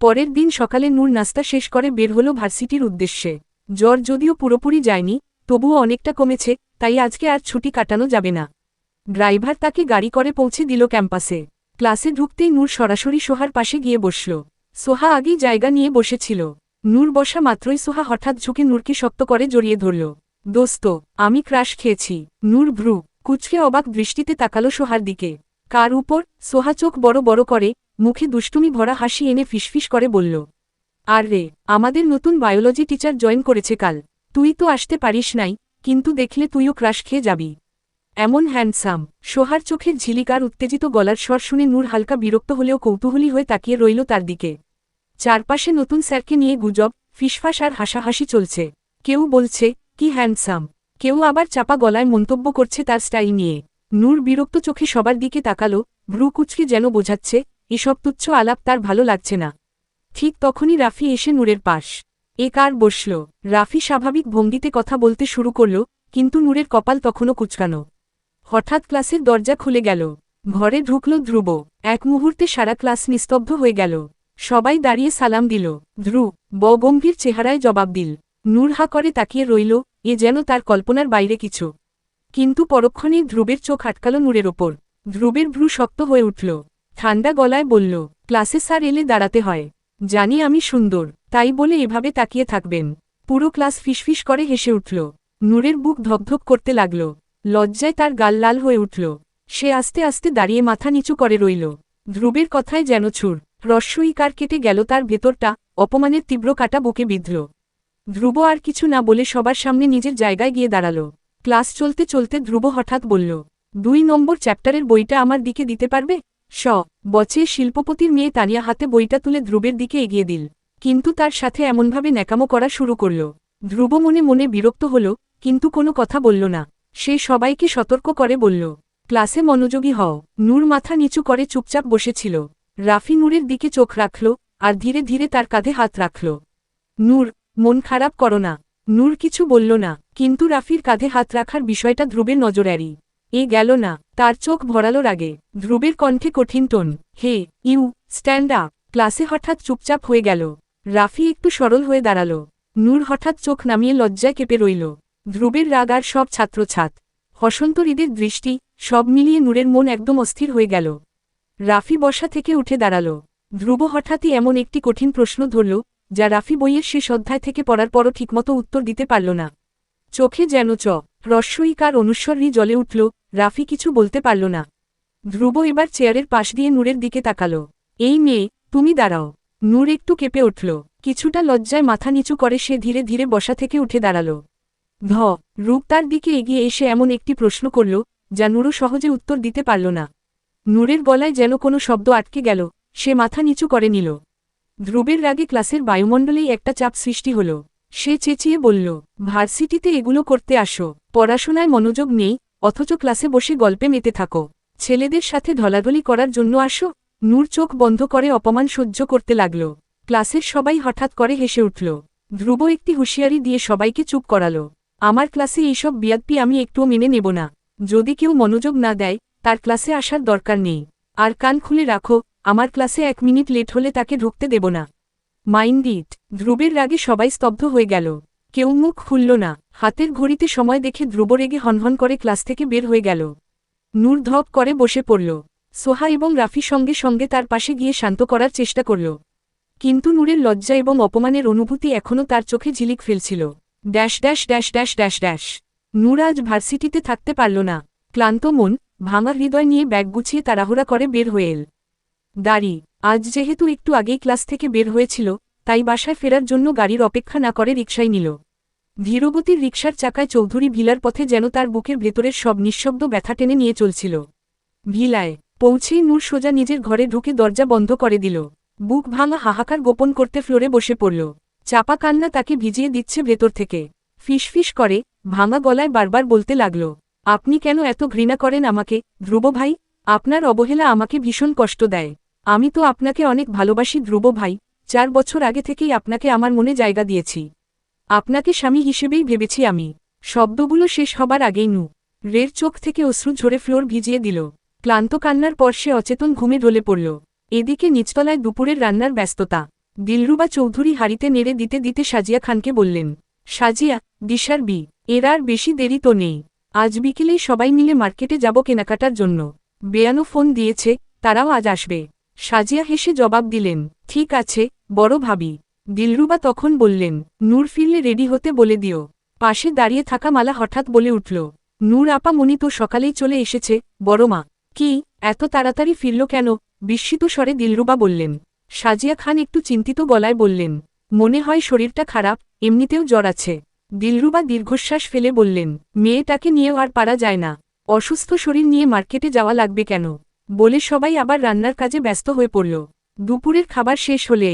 পরের দিন সকালে নূর নাস্তা শেষ করে বের হল ভার্সিটির উদ্দেশ্যে। জ্বর যদিও পুরোপুরি যায়নি, তবুও অনেকটা কমেছে, তাই আজকে আর ছুটি কাটানো যাবে না। ড্রাইভার তাকে গাড়ি করে পৌঁছে দিল ক্যাম্পাসে। ক্লাসে ঢুকতেই নূর সরাসরি সোহার পাশে গিয়ে বসল। সোহা আগেই জায়গা নিয়ে বসেছিল। নূর বসা মাত্রই সোহা হঠাৎ ঝুঁকে নূরকে শক্ত করে জড়িয়ে ধরল। দোস্ত, আমি ক্রাশ খেয়েছি নূর ভ্রু কুচকে অবাক দৃষ্টিতে তাকালো সোহার দিকে। কার উপর? সোহা চোখ বড় বড় করে মুখে দুষ্টুমি ভরা হাসি এনে ফিসফিস করে বলল, আর রে, আমাদের নতুন বায়োলজি টিচার জয়েন করেছে কাল। তুই তো আসতে পারিস নাই, কিন্তু দেখলে তুইও ক্রাশ খেয়ে যাবি। এমন হ্যান্ডসাম, সোহার চোখের ঝিলিকার উত্তেজিত গলার স্বর শুনে নূর হালকা বিরক্ত হলেও কৌতূহলী হয়ে তাকিয়ে রইল তার দিকে। চারপাশে নতুন স্যারকে নিয়ে গুজব, ফিসফাস আর হাসাহাসি চলছে। কেউ বলছে, কি হ্যান্ডসাম? কেউ আবার চাপা গলায় মন্তব্য করছে তার স্টাইল নিয়ে। নূর বিরক্ত চোখে সবার দিকে তাকালো, ভ্রু কুচকে যেন বোঝাচ্ছে এসব তুচ্ছ আলাপ তার ভালো লাগছে না। ঠিক তখনই রাফি এসে নূরের পাশ। এ কার বসল? রাফি স্বাভাবিক ভঙ্গিতে কথা বলতে শুরু করল, কিন্তু নূরের কপাল তখনও কুচকানো। হঠাৎ ক্লাসের দরজা খুলে গেল। ঘরে ঢুকল ধ্রুব। এক মুহূর্তে সারা ক্লাস নিস্তব্ধ হয়ে গেল। সবাই দাঁড়িয়ে সালাম দিল। ধ্রুব বগম্ভীর চেহারায় জবাব দিল। নূর হা করে তাকিয়ে রইল, এ যেন তার কল্পনার বাইরে কিছু। কিন্তু পরক্ষণেই ধ্রুবের চোখ আটকাল নূরের ওপর। ধ্রুবের ভ্রু শক্ত হয়ে উঠল। ঠান্ডা গলায় বলল, ক্লাসে স্যার এলে দাঁড়াতে হয়। জানি আমি সুন্দর, তাই বলে এভাবে তাকিয়ে থাকবেন। পুরো ক্লাস ফিসফিস করে হেসে উঠল। নূরের বুক ধকধক করতে লাগল। লজ্জায় তার গাল লাল হয়ে উঠল। সে আস্তে আস্তে দাঁড়িয়ে মাথা নিচু করে রইল। ধ্রুবের কথায় যেন ছুর, রস্যই কার কেটে গেল তার ভেতরটা, অপমানের তীব্র কাটা বুকে বিঁধল। ধ্রুব আর কিছু না বলে সবার সামনে নিজের জায়গায় গিয়ে দাঁড়াল। ক্লাস চলতে চলতে ধ্রুব হঠাৎ বলল, দুই নম্বর চ্যাপ্টারের বইটা আমার দিকে দিতে পারবে? স বচে শিল্পপতির মেয়ে তানিয়া হাতে বইটা তুলে ধ্রুবের দিকে এগিয়ে দিল। কিন্তু তার সাথে এমনভাবে ন্যাকামো করা শুরু করল। ধ্রুব মনে মনে বিরক্ত হল, কিন্তু কোনো কথা বলল না। সে সবাইকে সতর্ক করে বলল, ক্লাসে মনোযোগী হও। নূর মাথা নিচু করে চুপচাপ বসেছিল। রাফি নূরের দিকে চোখ রাখল, আর ধীরে ধীরে তার কাঁধে হাত রাখল। নূর, মন খারাপ করো না। নূর কিছু বলল না, কিন্তু রাফির কাঁধে হাত রাখার বিষয়টা ধ্রুবের নজর এড়ি এ গেল না, তার চোখ ভরালোর আগে ধ্রুবের কণ্ঠে কঠিন tone, hey, you, stand up. ক্লাসে হঠাৎ চুপচাপ হয়ে গেল। রাফি একটু সরল হয়ে দাঁড়াল। নূর হঠাৎ চোখ নামিয়ে লজ্জায় কেঁপে রইল। ধ্রুবের রাগ আর সব ছাত্রছাত। হসন্ত হৃদের দৃষ্টি, সব মিলিয়ে নূরের মন একদম অস্থির হয়ে গেল। রাফি বসা থেকে উঠে দাঁড়াল। ধ্রুব হঠাৎই এমন একটি কঠিন প্রশ্ন ধরল, যা রাফি বইয়ের শেষ অধ্যায় থেকে পড়ার পরও ঠিকমতো উত্তর দিতে পারল না। চোখে যেন চ রস্যইকার অনুস্বরী জলে উঠল রাফি কিছু বলতে পারল না। ধ্রুব এবার চেয়ারের পাশ দিয়ে নূরের দিকে তাকাল। এই মেয়ে, তুমি দাঁড়াও। নূর একটু কেঁপে উঠল। কিছুটা লজ্জায় মাথা নিচু করে সে ধীরে ধীরে বসা থেকে উঠে দাঁড়াল। ধ, রূপ তার দিকে এগিয়ে এসে এমন একটি প্রশ্ন করল, যা নুরু সহজে উত্তর দিতে পারল না। নূরের গলায় যেন কোনো শব্দ আটকে গেল, সে মাথা নিচু করে নিল। ধ্রুবের রাগে ক্লাসের বায়ুমণ্ডলেই একটা চাপ সৃষ্টি হল। সে চেঁচিয়ে বলল, ভার্সিটিতে এগুলো করতে আসো। পড়াশোনায় মনোযোগ নেই অথচ ক্লাসে বসে গল্পে মেতে থাকো। ছেলেদের সাথে ধলাধলি করার জন্য আসো। নূর চোখ বন্ধ করে অপমান সহ্য করতে লাগল। ক্লাসের সবাই হঠাৎ করে হেসে উঠল। ধ্রুব একটি হুঁশিয়ারি দিয়ে সবাইকে চুপ করাল। আমার ক্লাসে এইসব বিয়াদপি আমি একটুও মেনে নেব না। যদি কেউ মনোযোগ না দেয়, তার ক্লাসে আসার দরকার নেই। আর কান খুলে রাখো, আমার ক্লাসে এক মিনিট লেট হলে তাকে ঢুকতে দেব না। Mind it. ধ্রুবের রাগে সবাই স্তব্ধ হয়ে গেল। কেউ মুখ খুলল না। হাতের ঘড়িতে সময় দেখে ধ্রুব রেগে হনহন করে ক্লাস থেকে বের হয়ে গেল। নূর ধপ করে বসে পড়ল। সোহা এবং রাফি সঙ্গে সঙ্গে তার পাশে গিয়ে শান্ত করার চেষ্টা করল। কিন্তু নূরের লজ্জা এবং অপমানের অনুভূতি এখনও তার চোখে ঝিলিক ফেলছিল। Dash dash dash dash dash dash. Noor আজ ভার্সিটিতে থাকতে পারল না। ক্লান্ত মন, ভাঙা হৃদয় নিয়ে ব্যাগ গুছিয়ে তাড়াহুড়া করে বের হয়ে এল। দাড়ি, আজ যেহেতু একটু আগেই ক্লাস থেকে বের হয়েছিল, তাই বাসায় ফেরার জন্য গাড়ির অপেক্ষা না করে রিকশায় নিল। ধীরগতির রিকশার চাকায় চৌধুরী ভিলার পথে যেন তার বুকের ভেতরের সব নিঃশব্দ ব্যথা টেনে নিয়ে চলছিল। ভিলায় পৌঁছেই নূর সোজা নিজের ঘরে ঢুকে দরজা বন্ধ করে দিল। বুক ভাঙা হাহাকার গোপন করতে ফ্লোরে বসে পড়ল। চাপা কান্না তাকে ভিজিয়ে দিচ্ছে ভেতর থেকে। ফিসফিস করে, ভাঙা গলায় বারবার বলতে লাগল, আপনি কেন এত ঘৃণা করেন আমাকে? ধ্রুব ভাই, আপনার অবহেলা আমাকে ভীষণ কষ্ট দেয়। আমি তো আপনাকে অনেক ভালোবাসি ধ্রুব ভাই। চার বছর আগে থেকেই আপনাকে আমার মনে জায়গা দিয়েছি। আপনাকে স্বামী হিসেবেই ভেবেছি আমি। শব্দগুলো শেষ হবার আগেই নু রের চোখ থেকে অশ্রু ঝরে ফ্লোর ভিজিয়ে দিল। ক্লান্ত কান্নার পর সে অচেতন ঘুমে ঢলে পড়ল। এদিকে নিচতলায় দুপুরের রান্নার ব্যস্ততা। দিলরুবা চৌধুরী হাড়িতে নেড়ে দিতে দিতে সাজিয়া খানকে বললেন, সাজিয়া, দিশার বি, এর আর বেশি দেরি তো নেই। আজ বিকেলেই সবাই মিলে মার্কেটে যাব কেনাকাটার জন্য। বেয়ানো ফোন দিয়েছে, তারাও আজ আসবে। সাজিয়া হেসে জবাব দিলেন, ঠিক আছে, বড় ভাবি। দিলরুবা তখন বললেন, নূর ফিরলে রেডি হতে বলে দিও। পাশে দাঁড়িয়ে থাকা মালা হঠাৎ বলে উঠল, নূর আপা মনি তো সকালেই চলে এসেছে, বড় মা। কি, এত তাড়াতাড়ি ফিরল কেন? বিস্মিত স্বরে দিলরুবা বললেন, সাজিয়া খান একটু চিন্তিত গলায় বললেন, মনে হয় শরীরটা খারাপ, এমনিতেও জ্বর আছে। দিলরুবা দীর্ঘশ্বাস ফেলে বললেন, মেয়েটাকে নিয়েও আর পারা যায় না, অসুস্থ শরীর নিয়ে মার্কেটে যাওয়া লাগবে কেন? বলে সবাই আবার রান্নার কাজে ব্যস্ত হয়ে পড়ল। দুপুরের খাবার শেষ হলে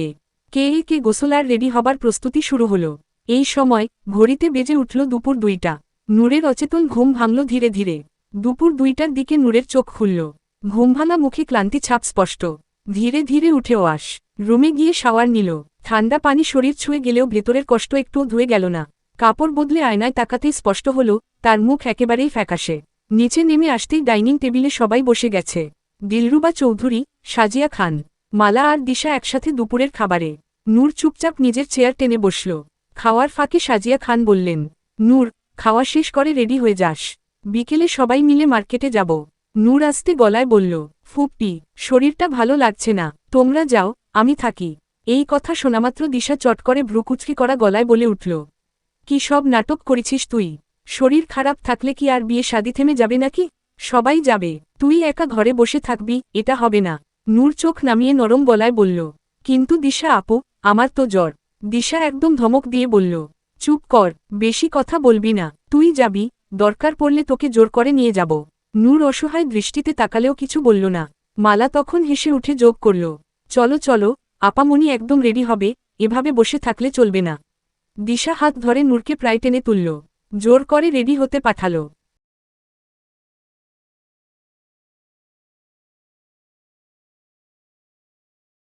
কে এ কে গোসলার রেডি হবার প্রস্তুতি শুরু হল। এই সময় ঘড়িতে বেজে উঠল দুপুর দুইটা। নূরের অচেতন ঘুম ভাঙল ধীরে ধীরে। দুপুর দুইটার দিকে নূরের চোখ খুলল। ঘুম ভাঙা মুখে ক্লান্তি ছাপ স্পষ্ট। ধীরে ধীরে উঠে আস রুমে গিয়ে শাওয়ার নিল। ঠান্ডা পানি শরীর ছুঁয়ে গেলেও ভেতরের কষ্ট একটুও ধুয়ে গেল না। কাপড় বদলে আয়নায় তাকাতেই স্পষ্ট হল, তার মুখ একেবারেই ফ্যাকাশে। নিচে নেমে আসতেই ডাইনিং টেবিলে সবাই বসে গেছে। দিলরুবা চৌধুরী, সাজিয়া খান। মালা আর দিশা একসাথে দুপুরের খাবারে। নূর চুপচাপ নিজের চেয়ার টেনে বসল। খাওয়ার ফাঁকে সাজিয়া খান বললেন, নূর, খাওয়া শেষ করে রেডি হয়ে যাস। বিকেলে সবাই মিলে মার্কেটে যাব। নূর আসতে গলায় বলল, ফুপি, শরীরটা ভালো লাগছে না। তোমরা যাও, আমি থাকি। এই কথা শোনামাত্র দিশা চট করে ভ্রুকুচকি করা গলায় বলে উঠল, কি সব নাটক করেছিস তুই? শরীর খারাপ থাকলে কি আর বিয়ে শাদি থেমে যাবে নাকি? সবাই যাবে। তুই একা ঘরে বসে থাকবি, এটা হবে না। নূর চোখ নামিয়ে নরম গলায় বলল, কিন্তু দিশা আপু, আমার তো জ্বর। দিশা একদম ধমক দিয়ে বলল, চুপ কর, বেশি কথা বলবি না, তুই যাবি, দরকার পড়লে তোকে জোর করে নিয়ে যাব। নূর অসহায় দৃষ্টিতে তাকালেও কিছু বলল না। মালা তখন হেসে উঠে যোগ করল, চলো চলো, আপামনি একদম রেডি হবে, এভাবে বসে থাকলে চলবে না। দিশা হাত ধরে নূরকে প্রায় টেনে তুলল, জোর করে রেডি হতে পাঠালো।